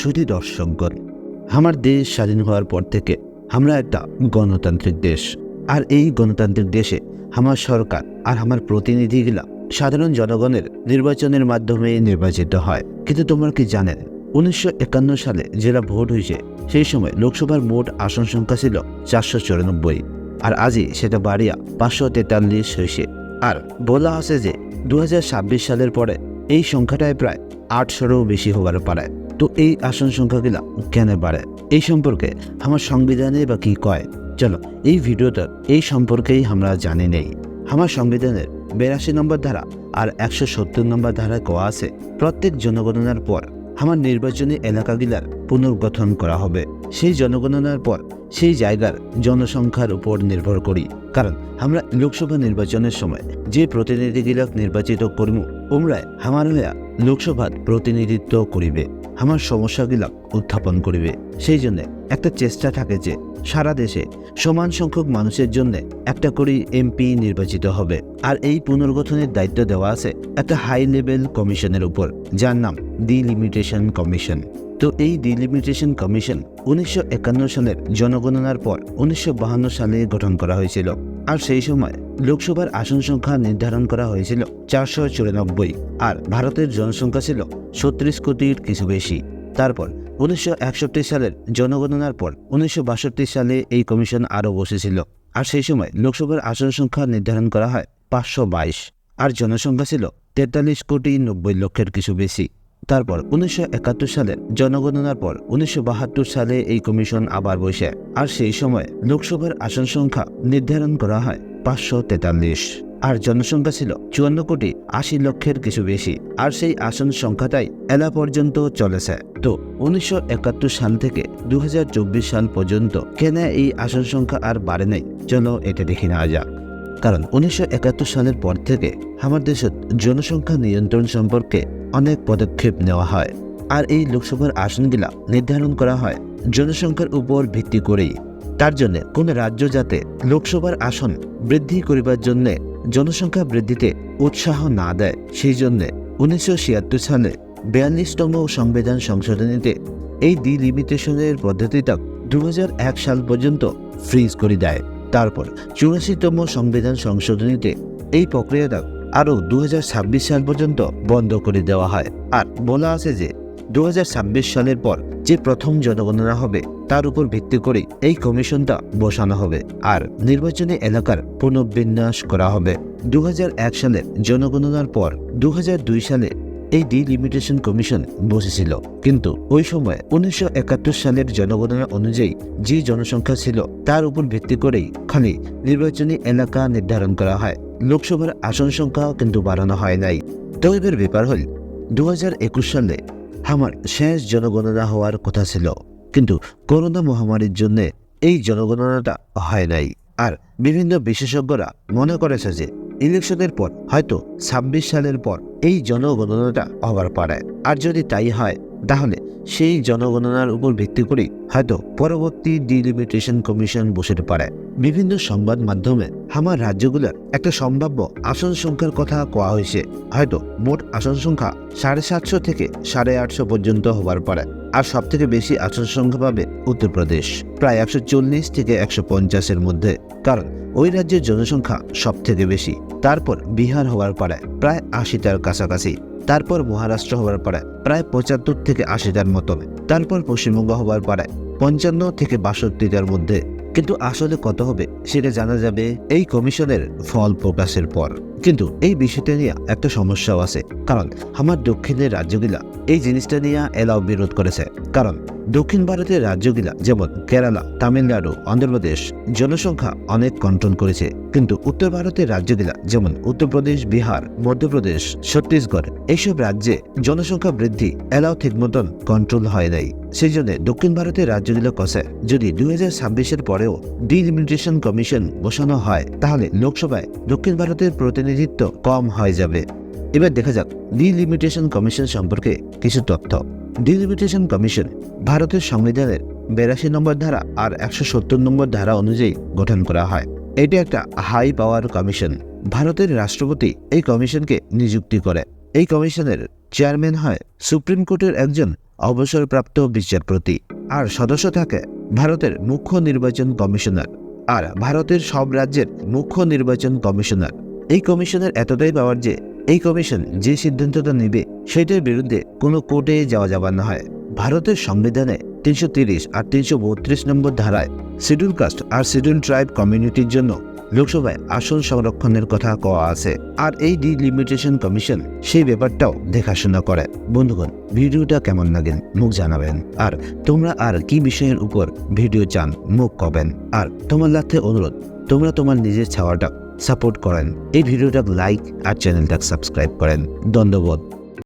শুধু দর্শকগণ, আমার দেশ স্বাধীন হওয়ার পর থেকে আমরা একটা গণতান্ত্রিক দেশ। আর এই গণতান্ত্রিক দেশে আমার সরকার আর আমার প্রতিনিধিগুলা সাধারণ জনগণের নির্বাচনের মাধ্যমে নির্বাচিত হয়। কিন্তু তোমরা কি জানেন, উনিশশো একান্ন সালে যেটা ভোট হয়েছে, সেই সময় লোকসভার মোট আসন সংখ্যা ছিল চারশো চুরানব্বই। আর আজই সেটা বাড়িয়া পাঁচশো তেতাল্লিশ হয়েছে। আর বলা আছে যে দু হাজার ছাব্বিশ সালের পরে এই সংখ্যাটায় প্রায় আটশোরও বেশি হবার পারে। তো এই আসন সংখ্যাগুলো কেন বাড়ে? এই সম্পর্কে আমার সংবিধানে বা কি কয়? চলো, এই ভিডিওটা এই সম্পর্কেই আমরা জানি নেই। আমার সংবিধানের বিরাশি নম্বর ধারা আর একশো সত্তর নম্বর ধারায় কোয়া আছে, প্রত্যেক জনগণনার পর আমার নির্বাচনী এলাকাগুলার পুনর্গঠন করা হবে। সেই জনগণনার পর সেই জায়গার জনসংখ্যার উপর নির্ভর করি। কারণ আমরা লোকসভা নির্বাচনের সময় যে প্রতিনিধিগুলাক নির্বাচিত করিম ওমরায় আমার হইয়া লোকসভার প্রতিনিধিত্ব করিবে। আমার সমস্যাগুলাক উত্থাপন করিবে। সেই জন্য একটা চেষ্টা থাকে যে সারা দেশে সমান সংখ্যক মানুষের জন্য একটা করে এমপি নির্বাচিত হবে। আর এই পুনর্গঠনের দায়িত্ব দেওয়া আছে একটা হাই লেভেল কমিশনের উপর, যার নাম ডিলিমিটেশন কমিশন তো এই ডিলিমিটেশন কমিশন উনিশশো একান্ন সালের জনগণনার পর উনিশশো সালে গঠন করা হয়েছিল। আর সেই সময় লোকসভার আসন সংখ্যা নির্ধারণ করা হয়েছিল চারশো চুরানব্বই, আর ভারতের জনসংখ্যা ছিল ছত্রিশ কোটির কিছু বেশি। তারপর উনিশশো একষট্টি সালের জনগণনার পর উনিশশো বাষট্টি সালে এই কমিশন আরও বসেছিল। আর সেই সময় লোকসভার আসন সংখ্যা নির্ধারণ করা হয় পাঁচশো বাইশ, আর জনসংখ্যা ছিল তেতাল্লিশ কোটি নব্বই লক্ষের কিছু বেশি। তারপর উনিশশো একাত্তর সালের জনগণনার পর উনিশশো বাহাত্তর সালে এই কমিশন আবার বসে। আর সেই সময় লোকসভার আসন সংখ্যা নির্ধারণ করা হয় পাঁচশো তেতাল্লিশ। আর জনসংখ্যা ছিল চুয়ান্ন কোটি আশি লক্ষের কিছু বেশি, আর সেই আসন সংখ্যাটাই এলা পর্যন্ত চলেছে। তো উনিশশো একাত্তর সাল থেকে দু হাজার চব্বিশ সাল পর্যন্ত কেন এই আসন সংখ্যা আর বাড়ে নাই? চলো এটা দেখে নেওয়া যাক। কারণ উনিশশো একাত্তর সালের পর থেকে আমার দেশের জনসংখ্যা নিয়ন্ত্রণ সম্পর্কে অনেক পদক্ষেপ নেওয়া হয়, আর এই লোকসভার আসনগুলা নির্ধারণ করা হয় জনসংখ্যার উপর ভিত্তি করেই। তার জন্য কোন রাজ্য যাতে লোকসভার আসন বৃদ্ধি করিবার জন্য জনসংখ্যা বৃদ্ধিতে উৎসাহ না দেয়। সেই জন্য উনিশশো ছিয়াত্তর সালে বিয়াল্লিশতম সংবিধান সংশোধনীতে এই ডিলিমিটেশনের পদ্ধতিটা দু হাজার এক সাল পর্যন্ত ফ্রিজ করে দেয়। তারপর চুরাশিতম সংবিধান সংশোধনীতে এই প্রক্রিয়াটা আরও দু হাজার ছাব্বিশ সাল পর্যন্ত বন্ধ করে দেওয়া হয়। আর বলা আছে যে দুহাজার ছাব্বিশ সালের পর যে প্রথম জনগণনা হবে তার উপর ভিত্তি করে এই কমিশনটা বসানো হবে আর নির্বাচনী এলাকার পুনর্বিন্যাস করা হবে। দু সালের জনগণনার পর দু হাজার দুই সালে এই ডিলিমিটেশন কমিশন বসেছিল। কিন্তু ওই সময় উনিশশো একাত্তর সালের জনগণনা অনুযায়ী যে জনসংখ্যা ছিল তার উপর ভিত্তি করেই খালি নির্বাচনী এলাকা নির্ধারণ করা হয়। লোকসভার আসন সংখ্যা কিন্তু বাড়ানো হয় নাই। তো এবার ব্যাপার হল দু হাজার একুশ সালে আমার শেষ জনগণনা হওয়ার কথা ছিল। কিন্তু করোনা মহামারীর জন্য এই জনগণনাটা হয় নাই। আর বিভিন্ন বিশেষজ্ঞরা মনে করেছে যে ইলেকশনের পর, হয়তো ছাব্বিশ সালের পর এই জনগণনাটা হবার পারে। আর যদি তাই হয়, তাহলে সেই জনগণনার উপর ভিত্তি করেই হয়তো পরবর্তী ডিলিমিটেশন কমিশন বসতে পারে। বিভিন্ন সংবাদ মাধ্যমে আমার রাজ্যগুলোর একটা সম্ভাব্য আসন সংখ্যার কথা কোয়া হয়েছে। হয়তো মোট আসন সংখ্যা সাড়ে সাতশো থেকে সাড়ে আটশো পর্যন্ত হবার পারে। আর সব থেকে বেশি আসন সংখ্যা পাবে উত্তরপ্রদেশ। প্রায় একশো চল্লিশ থেকে একশো পঞ্চাশের মধ্যে। কারণ ওই রাজ্যের জনসংখ্যা সব থেকে বেশি। তারপর বিহার হওয়ার পারে প্রায় আশিটার কাছাকাছি। তারপর মহারাষ্ট্র হওয়ার পারে প্রায় পঁচাত্তর থেকে আশিটার মতো তারপর পশ্চিমবঙ্গ হওয়ার পারে পঞ্চান্ন থেকে বাষট্টিটার মধ্যে। কিন্তু আসলে কত হবে, সেটা জানা যাবে এই কমিশনের ফল প্রকাশের পর। কিন্তু এই বিষয়টা নিয়ে একটা সমস্যাও আছে, কারণ আমার দক্ষিণের রাজ্যগুলা এই জিনিসটা নিয়ে এলাও বিরোধ করেছে। কারণ দক্ষিণ ভারতের রাজ্যগুলা যেমন কেরালা, তামিলনাড়ু, অন্ধ্রপ্রদেশ জনসংখ্যা অনেক কন্ট্রোল করেছে। কিন্তু উত্তর ভারতের রাজ্যগুলা যেমন উত্তরপ্রদেশ, বিহার, মধ্যপ্রদেশ, ছত্তিশগড় এইসব রাজ্যে জনসংখ্যা বৃদ্ধি এলাও ঠিক মতন কন্ট্রোল হয় নাই। সেই জন্য দক্ষিণ ভারতের রাজ্যগুলো কষে, যদি দুই হাজার ছাব্বিশের পরেও ডিলিমিটেশন কমিশন বসানো হয়, তাহলে লোকসভায় দক্ষিণ ভারতের প্রতিনিধিত্ব কম হয়ে যাবে। এবার দেখা যাক ডিলিমিটেশন কমিশন সম্পর্কে কিছু তথ্য। ডিলিমিটেশন কমিশন ভারতের সংবিধানের বিরাশি নম্বর ধারা আর একশো সত্তর নম্বর ধারা অনুযায়ী গঠন করা হয়। এটি একটা হাই পাওয়ার কমিশন ভারতের রাষ্ট্রপতি এই কমিশনকে নিযুক্তি করে। এই কমিশনের চেয়ারম্যান হয় সুপ্রিম কোর্টের একজন অবসরপ্রাপ্ত বিচারপতি। আর সদস্য থাকে ভারতের মুখ্য নির্বাচন কমিশনার। আর ভারতের সব রাজ্যের মুখ্য নির্বাচন কমিশনার। এই কমিশনের এতটাই পাওয়ার যে এই কমিশন যে সিদ্ধান্তটা নেবে সেটার বিরুদ্ধে কোনো কোর্টে যাওয়া যাবার না হয়। ভারতের সংবিধানে তিনশো তিরিশ আর তিনশো বত্রিশ নম্বর ধারায় শিডিউল কাস্ট আর শিডিউল ট্রাইব কমিউনিটির জন্য লোকসভায় আসন সংরক্ষণের কথা কওয়া আছে। আর এই ডিলিমিটেশন কমিশন সেই ব্যাপারটাও দেখাশোনা করে। বন্ধুগণ, ভিডিওটা কেমন লাগেন মুখ জানাবেন। আর তোমরা আর কি বিষয়ের উপর ভিডিও চান মুখ কবেন। আর তোমার লাথে অনুরোধ, তোমরা তোমার নিজের ছাওয়াটা সাপোর্ট করেন। এই ভিডিওটা লাইক আর চ্যানেলটা সাবস্ক্রাইব করেন। ধন্যবাদ।